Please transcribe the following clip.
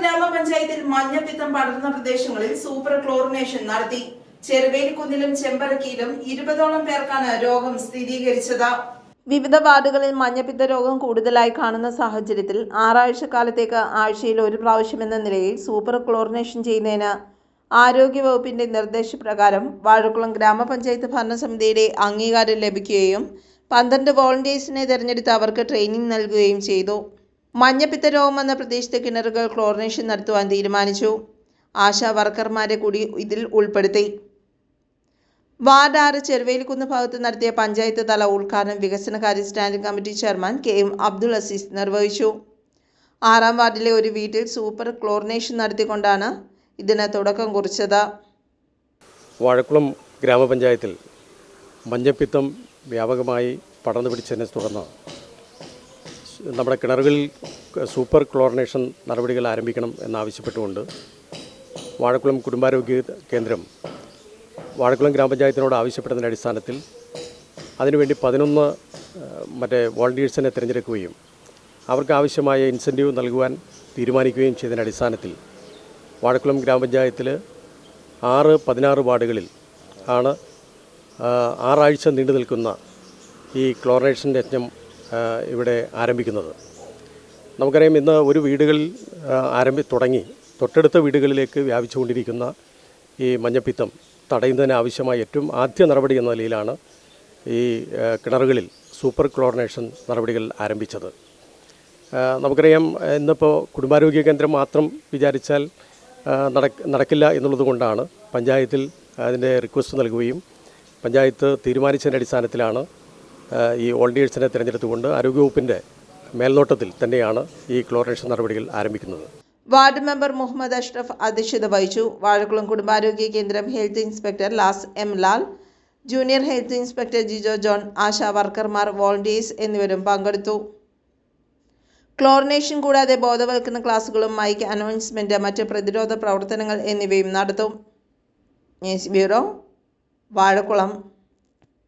ഗ്രാമപഞ്ചായത്തിൽ മഞ്ഞപ്പിത്തം പടർന്ന പ്രദേശങ്ങളിൽ സൂപ്പർ ക്ലോറിനേഷൻ നടത്തി. ചെറുവേലിക്കുന്നിലും ചെമ്പറക്കിയിലും ഇരുപതോളം പേർക്കാണ് രോഗം സ്ഥിരീകരിച്ചത്. വിവിധ വാർഡുകളിൽ മഞ്ഞപ്പിത്ത രോഗം കൂടുതലായി കാണുന്ന സാഹചര്യത്തിൽ ആറാഴ്ച കാലത്തേക്ക് ആഴ്ചയിൽ ഒരു പ്രാവശ്യം എന്ന നിലയിൽ സൂപ്പർ ക്ലോറിനേഷൻ ചെയ്യുന്നതിന് ആരോഗ്യവകുപ്പിന്റെ നിർദ്ദേശപ്രകാരം വാഴക്കുളം ഗ്രാമപഞ്ചായത്ത് ഭരണസമിതിയുടെ അംഗീകാരം ലഭിക്കുകയും പന്ത്രണ്ട് വോളണ്ടിയേഴ്സിനെ തിരഞ്ഞെടുത്ത് അവർക്ക് ട്രെയിനിങ് നൽകുകയും ചെയ്തു. മഞ്ഞപ്പിത്ത രോഗം വന്ന പ്രദേശത്തെ കിണറുകൾ ക്ലോറിനേഷൻ നടത്തുവാൻ തീരുമാനിച്ചു. ആശാ വർക്കർമാരെ കൂടി ഇതിൽ ഉൾപ്പെടുത്തി. വാർഡ് ആറ് ചെറുവേലിക്കുന്ന് ഭാഗത്ത് നടത്തിയ പഞ്ചായത്ത് തല ഉദ്ഘാടനം വികസനകാര്യ standing committee chairman K M Abdul Aziz നിർവഹിച്ചു. ആറാം വാർഡിലെ ഒരു വീട്ടിൽ സൂപ്പർ ക്ലോറിനേഷൻ നടത്തിക്കൊണ്ടാണ് ഇതിന് തുടക്കം കുറിച്ചത്. വാഴക്കുളം ഗ്രാമപഞ്ചായത്തിൽ മഞ്ഞപ്പിത്തം വ്യാപകമായി പടർന്നു പിടിച്ചതിനെ തുടർന്ന് നമ്മുടെ കിണറുകളിൽ സൂപ്പർ ക്ലോറിനേഷൻ നടപടികൾ ആരംഭിക്കണം എന്നാവശ്യപ്പെട്ടുകൊണ്ട് വാഴക്കുളം കുടുംബാരോഗ്യ കേന്ദ്രം വാഴക്കുളം ഗ്രാമപഞ്ചായത്തിനോട് ആവശ്യപ്പെട്ടതിന്റെ അടിസ്ഥാനത്തിൽ അതിനുവേണ്ടി പതിനൊന്ന് മറ്റേ വോളണ്ടിയേഴ്സിനെ തിരഞ്ഞെടുക്കുകയും അവർക്ക് ആവശ്യമായ ഇൻസെന്റീവ് നൽകുവാൻ തീരുമാനിക്കുകയും ചെയ്തതിന്റെ അടിസ്ഥാനത്തിൽ വാഴക്കുളം ഗ്രാമപഞ്ചായത്തിൽ ആറ് പതിനാറ് വാർഡുകളിൽ ആണ് ആറാഴ്ച നീണ്ടു നിൽക്കുന്ന ഈ ക്ലോറിനേഷൻ യജ്ഞം ഇവിടെ ആരംഭിക്കുന്നത്. നമുക്കറിയാം ഇന്ന് ഒരു വീടുകളിൽ ആരംഭി തുടങ്ങി. തൊട്ടടുത്ത വീടുകളിലേക്ക് വ്യാപിച്ചുകൊണ്ടിരിക്കുന്ന ഈ മഞ്ഞപ്പിത്തം തടയുന്നതിന് ആവശ്യമായ ഏറ്റവും ആദ്യ നടപടി എന്ന നിലയിലാണ് ഈ കിണറുകളിൽ സൂപ്പർ ക്ലോറിനേഷൻ നടപടികൾ ആരംഭിച്ചത്. നമുക്കറിയാം ഇന്നിപ്പോൾ കുടുംബാരോഗ്യ കേന്ദ്രം മാത്രം വിചാരിച്ചാൽ നടക്കില്ല എന്നുള്ളതുകൊണ്ടാണ് പഞ്ചായത്തിൽ അതിന്റെ റിക്വസ്റ്റ് നൽകുകയും പഞ്ചായത്ത് തീരുമാനിച്ചതിന്റെ അടിസ്ഥാനത്തിലാണ് ഈ വോളണ്ടിയേഴ്സിനെ തിരഞ്ഞെടുത്തുകൊണ്ട് ആരോഗ്യവകുപ്പിന്റെ മേൽനോട്ടത്തിൽ തന്നെയാണ് ഈ ക്ലോറേഷൻ നടപടികൾ ആരംഭിക്കുന്നത്. വാർഡ് മെമ്പർ മുഹമ്മദ് അഷ്റഫ് അധ്യക്ഷത വഹിച്ചു. വാഴക്കുളം കുടുംബാരോഗ്യ കേന്ദ്രം health inspector Las M Lal junior health inspector Jijo John Asha വർക്കർമാർ volunteers എന്നിവരും പങ്കെടുത്തു. ക്ലോറിനേഷൻ കൂടാതെ ബോധവൽക്കരണ ക്ലാസുകളും മൈക്ക് അനൗൺസ്മെന്റ് മറ്റ് പ്രതിരോധ പ്രവർത്തനങ്ങൾ എന്നിവയും നടത്തും. News bureau Vazhakkulam.